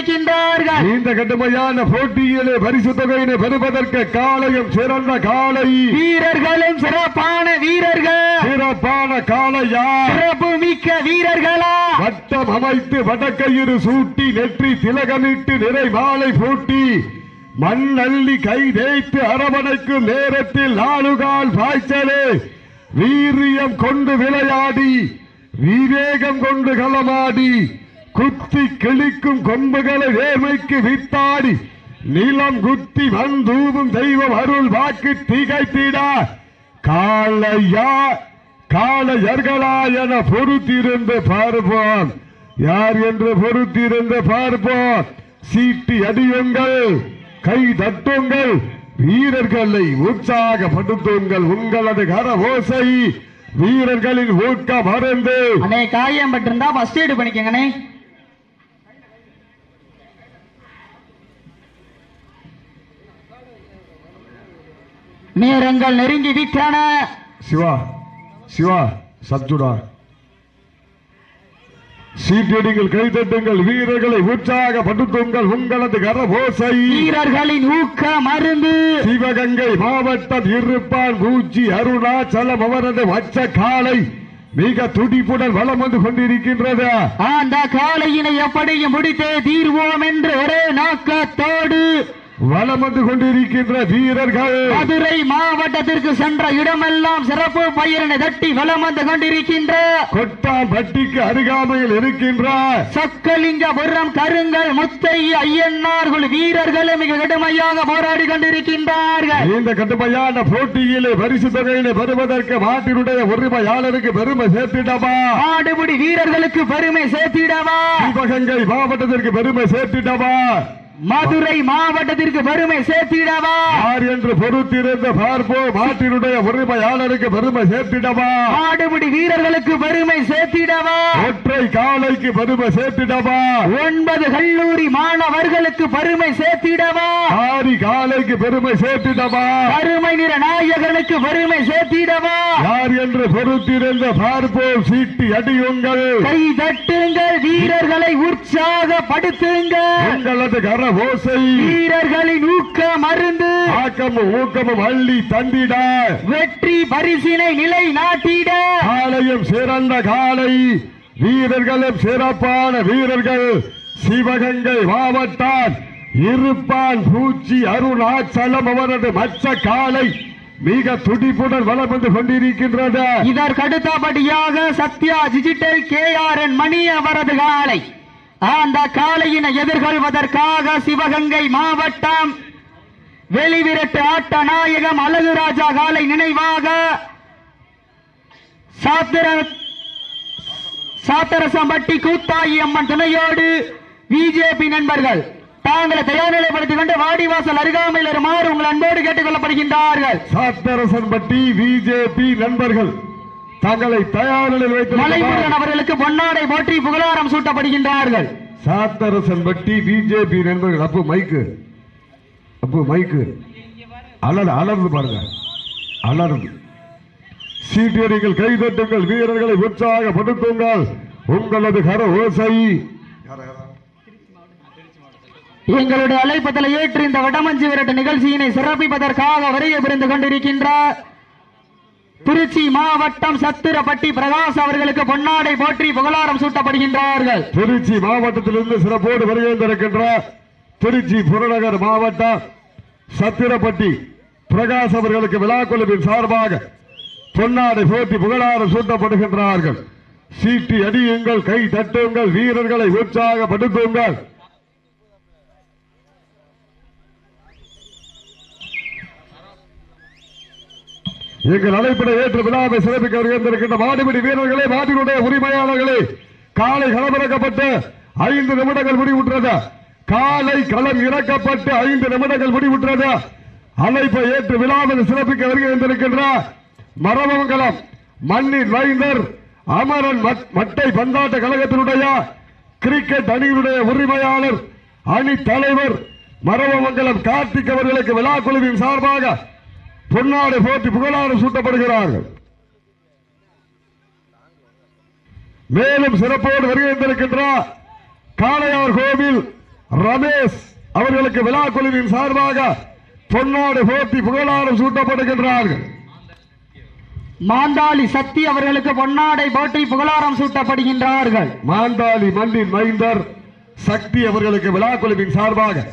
கொண்டிருக்கின்றார்கள் இந்த கடுமையான போட்டியிலே பரிசு தொகையினை பெறுவதற்கு காலையும் சிறந்த காலை வீரர்களும் சிறப்பான வீரர்கள். சிறப்பான காளையா? சிறப்பு மிக்க வீரர்களா? வட்டம் அமைத்து வடக்கையிறு சூட்டி நெற்றி திலகமிட்டு நிறை மாலை பூட்டி. மண் அள்ளி கை தேய்த்து அரவணைக்கும் நேரத்தில் நாலுகால் பாய்ச்சலே. வீரியம் கொண்டு விளையாடி விவேகம் கொண்டு களமாடி குத்தி கிழிக்கும் கொம்புகளை வேர்மைக்கு வித்தாடி நிலம் குத்தி வந்தூதும் தெய்வம் அருள் வாக்கு திகைத்திட. காளையா காளையர்களா என பொறுத்திருந்து பார்ப்போம். யார் என்று பொறுத்திருந்து பார்ப்போம். சீட்டி அடியுங்கள் கை தட்டுங்கள் வீரர்களை உற்சாகப்படுத்துங்கள். உங்களது கர ஓசை வீரர்களின் ஊக்கம் மறந்து அண்ணே காயம் பட்டிருந்தா ஃபர்ஸ்ட் எய்டு பண்ணிக்கங்கண்ணே. நேரங்கள் நெருங்கி விட்டன சிவா சிவா சத்துடா சீட்டடிங்கள் கைதட்டுங்கள் வீரர்களை உற்சாகப்படுத்துங்கள் உங்களது கர ஓசை வீரர்களின் ஊக்க மருந்து. சிவகங்கை மாவட்டம் இருப்பான் பூச்சி அருணாச்சலம் அவரது வச்ச காலை மிக துடிப்புடன் வலம் வந்து கொண்டிருக்கின்றது. அந்த காலையினை எப்படியும் முடித்தே தீர்வோம் என்று ஒரே நோக்கத்தோடு வலம் வந்து கொண்டிருக்கின்ற வீரர்கள். மதுரை மாவட்டத்திற்கு சென்ற இடமெல்லாம் சிறப்பு பயிரினை தட்டி வலம் வந்து கொண்டிருக்கின்ற கொட்டாம்பட்டிக்கு அருகாமையில் இருக்கின்ற சொக்கலிங்கபுரம் கருங்கல் முத்தை ஐயன்னார்கள் வீரர்களும் மிக கடுமையாக போராடி கொண்டிருக்கின்றார்கள். இந்த கடுமையான போட்டியிலே பரிசு தொகையினை பெறுவதற்கு மாட்டினுடைய உரிமையாளருக்கு பெருமை சேர்த்திடவா? ஆடுபுடி வீரர்களுக்கு பெருமை சேர்த்திடவா? சிவகங்கை மாவட்டத்திற்கு பெருமை சேர்த்திடவா? மதுரை மாவட்டத்திற்கு பெருமை சேர்த்திடவா? யார் என்று பொறுத்திருந்து பார்ப்போம் மாட்டினுடைய உரிமையாளருக்கு பெருமை சேர்த்திடவா? ஆடுபுடி வீரர்களுக்கு பெருமை சேர்த்திடவா? ஒற்றை காலைக்கு பெருமை சேர்த்திடவா? ஒன்பது கல்லூரி மாணவர்களுக்கு பெருமை சேர்த்திடவா? ஆரி காலைக்கு பெருமை சேர்த்திடவா? கருமை நிற நாயகனுக்கு பெருமை சேர்த்திடவா? யார் என்று பொறுத்திருந்து பார்ப்போம் சீட்டி அடியுங்கள். கை தட்டுங்கள் வீரர்களை உற்சாகப்படுத்துங்கள். உங்களது கர ஓசை. வீரர்களின் ஊக்க மருந்து ஆக்கமும் ஊக்கமும் அள்ளி தந்திட. வெற்றி பரிசினை நிலை நாட்டிட காலையும் சிறந்த காலை வீரர்களும் சிறப்பான வீரர்கள். சிவகங்கை மாவட்டம் இருப்பான் பூச்சி அருணாச்சலம் அவரது மச்ச காலை மிக துடிப்புடன் வளம் வந்து கொண்டிருக்கின்றது. இதற்கடுத்தபடியாக Sathya digital K R N Mani அவரது காலை அந்த காளையினை எதிர்கொள்வதற்காக சிவகங்கை மாவட்டம் வெளிவிரட்டு ஆட்ட நாயகம் அழகுராஜா காலை நினைவாக சாத்திர சாத்தரசம்பட்டி கூத்தாயி அம்மன் துணையோடு பிஜேபி நண்பர்கள் தாங்களை தயார் நிலைப்படுத்திக் கொண்டு வாடிவாசல் அருகாமையில் வருமாறு உங்கள் அன்போடு கேட்டுக் கொள்ளப்படுகின்றார்கள். சாத்தரசன்பட்டி பிஜேபி நண்பர்கள். தங்களை தயார் நிலையில் மலைமுருகன் வைத்திருக்கிறார் அவர்களுக்கு பொன்னாடை போற்றி புகழாரம் சூட்டப்படுகின்றார்கள். சாத்தரசன்பட்டி பிஜேபி நண்பர்கள் அப்பு மைக்கு அப்பு மைக்கு அலர் அலர்ந்து பாருங்க அலர்ந்து. சீட்டியடிகள் கைதட்டுங்கள் வீரர்களை உற்சாகப்படுத்துங்கள். உங்களது கர ஓசை. எங்களுடைய அழைப்பதலை ஏற்று இந்த வடமஞ்சி விரட்டு நிகழ்ச்சியினை சிறப்பிப்பதற்காக வருகை புரிந்து கொண்டிருக்கின்றார். திருச்சி மாவட்டம் சத்திரப்பட்டி பிரகாஷ் அவர்களுக்கு பொன்னாடை போற்றி புகழாரம் சூட்டப்படுகின்றார்கள். திருச்சி மாவட்டத்திலிருந்து சிறப்போடு வருகின்றிருக்கின்ற திருச்சி புறநகர் மாவட்டம் சத்திரப்பட்டி பிரகாஷ் அவர்களுக்கு விழாக்குழுவின் சார்பாக பொன்னாடை போட்டி புகழாரம் சூட்டப்படுகின்றார்கள். சீட்டி அடியுங்கள் கை தட்டுங்கள் வீரர்களை உற்சாகப்படுத்துங்கள். எங்கள் அழைப்பினை ஏற்று விழாவை சிறப்பிக்க வருகின்றிருக்கின்ற மாடுபிடி வீரர்களே மாட்டினுடைய உரிமையாளர்களே காலை களமிறக்கப்பட்டு ஐந்து நிமிடங்கள் முடிவுற்றது. காலை களம் இறக்கப்பட்டு ஐந்து நிமிடங்கள் முடிவுற்றது. அழைப்பை ஏற்று விழாவில் சிறப்பிக்க வருகின்றிருக்கின்ற மரமங்கலம் மண்ணின் வைந்தர் அமரன் மட்- மட்டை பந்தாட்ட கழகத்தினுடைய கிரிக்கெட் அணியினுடைய உரிமையாளர் அணி தலைவர் மரவமங்கலம் கார்த்திக் அவர்களுக்கு விழா குழுவின் சார்பாக பொன்னாடை போட்டி புகழாரம் சூட்டப்படுகிறார்கள். மேலும் சிறப்போடு வருகின்றிருக்கின்ற காளையார் கோவில் ரமேஷ் அவர்களுக்கு விழா குழுவின் சார்பாக பொன்னாடு போட்டி புகழாரம் சூட்டப்படுகின்றார்கள். மாந்தாளி சக்தி அவர்களுக்கு பொன்னாடை போட்டி புகழாரம் சூட்டப்படுகின்றார்கள். மாந்தாளி மண்ணின் மைந்தர் சக்தி அவர்களுக்கு விழா குழுவின் சார்பாக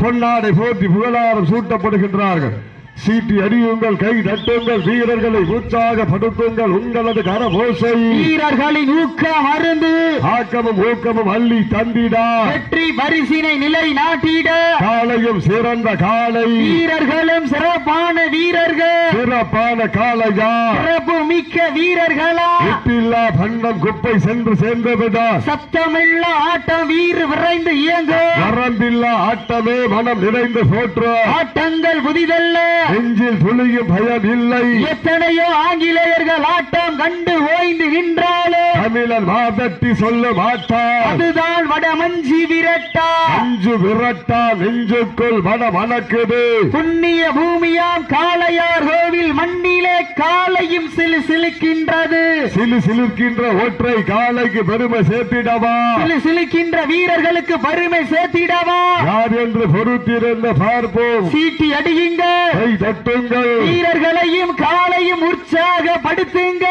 பொன்னாடை போட்டி புகழாரம் சூட்டப்படுகின்றார்கள். சீட்டி அடியுங்கள் கை தட்டுங்கள் வீரர்களை உற்சாகப்படுத்துங்கள் உங்களது கரபோசை. வீரர்களின் ஊக்கம் மருந்து ஆக்கமும் ஊக்கமும் அள்ளி தந்திடா. வெற்றி பரிசினை நிலை நாட்டிட. காலையும் சிறந்த காலை வீரர்களும் சிறப்பான வீரர்கள். சிறப்பான காளையா. சிறப்பு மிக்க வீரர்களா. எட்டில்லா பண்டம் குப்பை சென்று சேர்ந்துவிடா சத்தமில்ல ஆட்டம் வீர் விரைந்து இயங்கு வரம்பில்லா ஆட்டமே மனம் நிறைந்து போற்று ஆட்டங்கள் புதிதல்ல. நெஞ்சில் துளியும் பயம் இல்லை எத்தனையோ ஆங்கிலேயர்கள் ஆட்டம் கண்டு ஓய்ந்து நின்றாலும் தமிழன் மாதட்டி சொல்ல மாட்டார் அதுதான் வடமஞ்சி விரட்டா. அஞ்சு விரட்டா நெஞ்சுக்குள் மன மணக்குது புண்ணிய பூமியாம் காளையார் கோவில் மண்ணிலே காலையும் சிலு சிலுக்கின்றது. சிலு சிலிர்க்கின்ற ஒற்றை காலைக்கு பெருமை சேர்த்திடவா? சிலு சிலுக்கின்ற வீரர்களுக்கு பெருமை சேர்த்திடவா? யார் என்று பொறுத்திருந்த பார்ப்போம். சீட்டி அடியுங்க. கை தட்டுங்கள். வீரர்களையும் காலையும் உற்சாகப்படுத்துங்க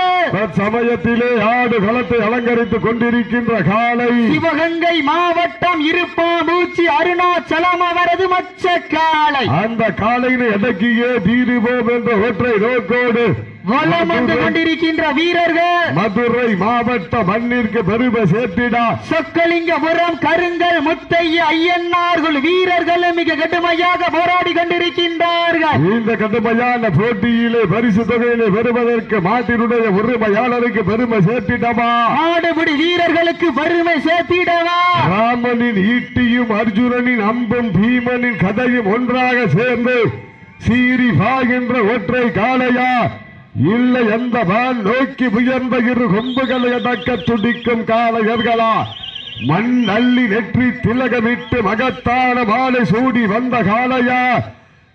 சமயத்திலே ஆடு களத்தை அலங்கரித்துக் கொண்டிருக்கின்ற காலை. சிவகங்கை மாவட்டம் இருப்பாம்பூச்சி அருணாச்சலம் அவரது மச்ச காளை அந்த காலையினை அடக்கியே தீருவோம் என்ற ஒற்றை நோக்கோடு. வலம் வந்து கொண்டிருக்கின்ற வீரர்கள். மதுரை மாவட்ட மண்ணிற்கு பெருமை சேர்த்திடா. சொக்கலிங்கபுரம் கருங்கல் முத்தைய ஐயன்னார்கள் வீரர்களும் மிக கடுமையாக போராடி கொண்டிருக்கின்றார்கள். இந்த கடுமையான போட்டியிலே பரிசு தொகையினை பெறுவதற்கு மாட்டினுடைய உரிமையாளருக்கு பெருமை சேர்த்திடமா ஆடுபடி வீரர்களுக்கு பெருமை சேர்த்திடவா? ராமனின் ஈட்டியும் அர்ஜுனனின் அம்பும் பீமனின் கதையும் ஒன்றாக சேர்ந்து சீறி பாகின்ற ஒற்றை காளையா? இல்லை எந்த வான் நோக்கி உயர்ந்த இரு கொம்புகளை அடக்க துடிக்கும் காளையர்களா மண் அள்ளி நெற்றி திலகமிட்டு மகத்தான மாலை சூடி வந்த காளையா?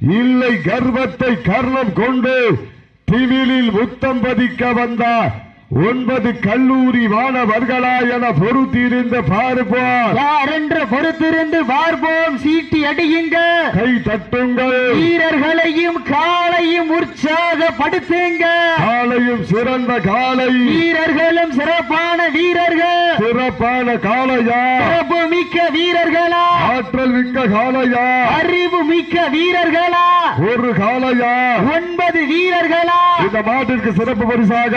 இல்லை கர்வத்தை கர்ணம் கொண்டு திவிலில் முத்தம் பதிக்க வந்தார் ஒன்பது கல்லூரி மாணவர்களா என பொறுத்திருந்த பார்ப்போம். யார் என்று பொறுத்திருந்து பார்ப்போம்? சீட்டி அடியுங்க. கை தட்டுங்கள். வீரர்களையும் காலையும் உற்சாகப்படுத்துங்க காலையும் சிறந்த காலை வீரர்களும் சிறப்பான வீரர்கள். சிறப்பான காளையா? சிறப்பு மிக்க வீரர்களா? ஆற்றல் மிக்க காளையா? அறிவு மிக்க வீரர்களா? ஒரு காளையா? ஒன்பது வீரர்களா? இந்த மாட்டிற்கு சிறப்பு பரிசாக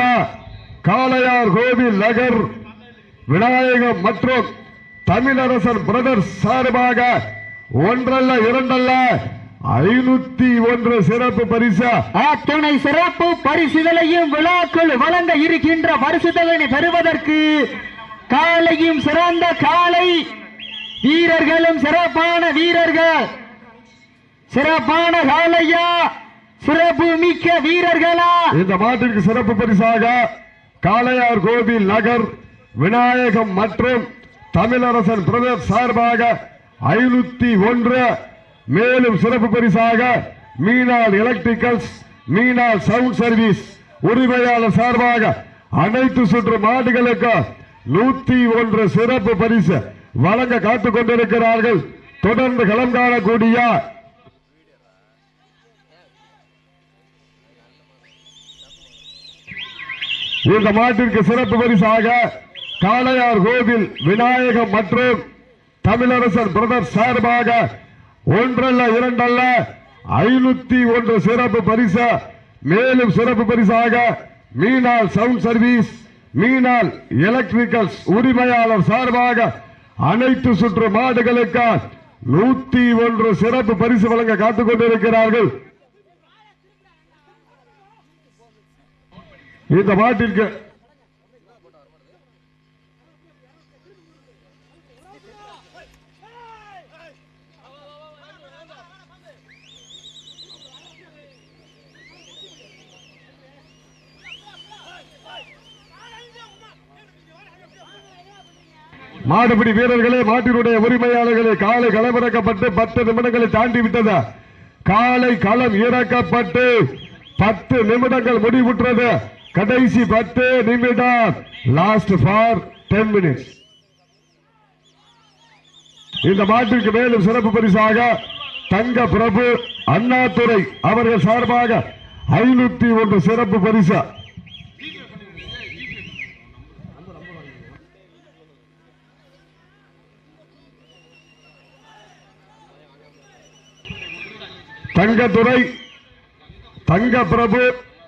காளையார் கோவில் நகர் விநாயகம் மற்றும் தமிழரசன் பிரதர்ஸ் சார்பாக ஒன்றல்ல இரண்டல்ல ஐநூத்தி ஒன்று சிறப்பு பரிசா. அத்துணை சிறப்பு பரிசுகளையும் விழாக்கள் வழங்க இருக்கின்ற பரிசுதனை பெறுவதற்கு காலையும் சிறந்த காலை வீரர்களும் சிறப்பான வீரர்கள். சிறப்பான காலையா சிறப்பு மிக்க வீரர்களா? இந்த மாட்டிற்கு சிறப்பு பரிசாக காளையார் கோவில் நகர் விநாயகம் மற்றும் தமிழரசன் பிரதர் சார்பாக ஐநூத்தி ஒன்று. மேலும் சிறப்பு பரிசாக Meenal electricals Meenal sound service உரிமையாளர் சார்பாக அனைத்து சுற்று மாடுகளுக்கு நூத்தி ஒன்று சிறப்பு பரிசு வழங்க காத்துக் கொண்டிருக்கிறார்கள். தொடர்ந்து களம் காணக்கூடிய இந்த மாட்டிற்கு சிறப்பு பரிசாக காளையார் கோவில் விநாயகம் மற்றும் தமிழரசர் பிரதர் சார்பாக ஒன்றல்ல இரண்டல்ல ஐநூத்தி ஒன்று சிறப்பு பரிசு மேலும் சிறப்பு பரிசாக Meenal sound service Meenal electricals உரிமையாளர் சார்பாக அனைத்து சுற்று மாடுகளுக்கு நூத்தி ஒன்று சிறப்பு பரிசு வழங்க காத்துக் கொண்டிருக்கிறார்கள். இந்த பாட்டிற்கு மாடுபிடி வீரர்களே மாட்டினுடைய உரிமையாளர்களே காலை களமிறக்கப்பட்டு பத்து நிமிடங்களை தாண்டி விட்டது. காலை களம் இறக்கப்பட்டு பத்து நிமிடங்கள் முடிவுற்றது. கடைசி பத்து நிமிடம். லாஸ்ட் ஃபார் டென் மினிட்ஸ் இந்த மாட்டிற்கு மேலும் சிறப்பு பரிசாக தங்க பிரபு அண்ணாதுரை அவர்கள் சார்பாக ஐநூத்தி ஒன்று சிறப்பு பரிசு. தங்கத்துறை தங்க பிரபு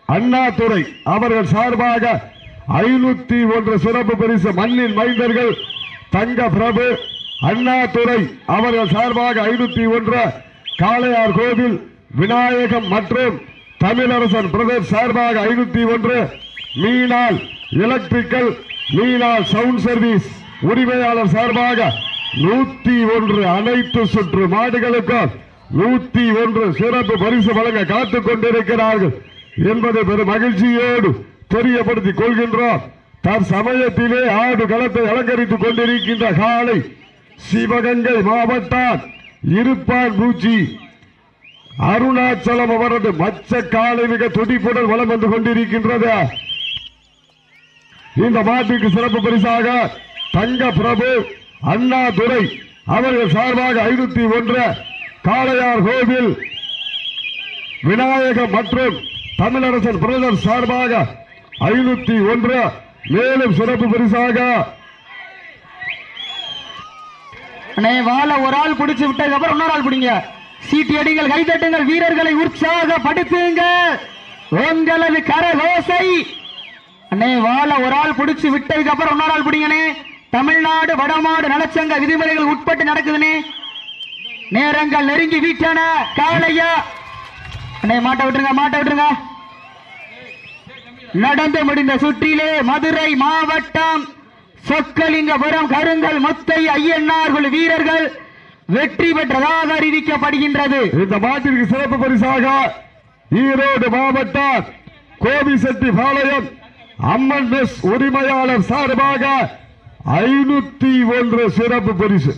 அண்ணாதுரை அவர்கள் சார்பாக ஐநூத்தி ஒன்று சிறப்பு பரிசு மண்ணின் மைந்தர்கள் தங்க பிரபு அண்ணாதுரை அவர்கள் சார்பாக ஐநூத்தி ஒன்று காளையார் கோவில் விநாயகம் மற்றும் தமிழரசன் பிரதர் சார்பாக ஐநூத்தி ஒன்று Meenal electrical Meenal sound service உரிமையாளர் சார்பாக நூத்தி ஒன்று அனைத்து சுற்று மாடுகளுக்கும் நூத்தி ஒன்று சிறப்பு பரிசு வழங்க காத்துக் கொண்டிருக்கிறார்கள். என்பதை பெரும் மகிழ்ச்சியோடு தெரியப்படுத்திக் கொள்கின்றோம் தற்சமயத்திலே ஆடு களத்தை அலங்கரித்துக் கொண்டிருக்கின்ற காலை சிவகங்கை மாவட்டம் இருப்பான் பூச்சி அருணாச்சலம் அவரது மச்ச காலை மிக துடிப்புடன் வலம் வந்து கொண்டிருக்கின்றது. இந்த மாட்டுக்கு சிறப்பு பரிசாக தங்க பிரபு அண்ணாதுரை அவர்கள் சார்பாக ஐநூத்தி ஒன்று காளையார் கோவில் விநாயகம் மற்றும் தமிழரசன் பிரதர் சார்பாக ஐநூத்தி ஒன்று மேலும் சிறப்பு பரிசாக. அண்ணே வாழ ஒரு ஆள் குடிச்சு விட்டதுக்கு அப்புறம் இன்னொரு ஆள் குடிங்க சீட்டி அடிங்கள் கைதட்டுங்கள் வீரர்களை உற்சாகப்படுத்துங்க. உங்களது கரகோசை. அண்ணே வாழ ஒரு ஆள் குடிச்சு விட்டதுக்கு அப்புறம் இன்னொரு ஆள் பிடிங்கண்ணே. தமிழ்நாடு வடமாடு நலச்சங்க விதிமுறைகள் உட்பட்டு நடக்குதுனே நேரங்கள் நெருங்கி வீட்டான காலையா அண்ணே மாட்ட விட்டுருங்க மாட்ட விட்டுருங்க. நடந்து முடிந்த சுற்றிலே மதுரை மாவட்டம் சொக்கலிங்கபுரம் கருங்கல் முத்தை ஐயன்னார்கள் வீரர்கள் வெற்றி பெற்றதாக அறிவிக்கப்படுகின்றது. இந்த மாட்டிற்கு சிறப்பு பரிசாக ஈரோடு மாவட்டம் கோபிசெட்டி பாளையம் அம்மன் உரிமையாளர் சார்பாக ஐநூத்தி ஒன்று சிறப்பு பரிசு.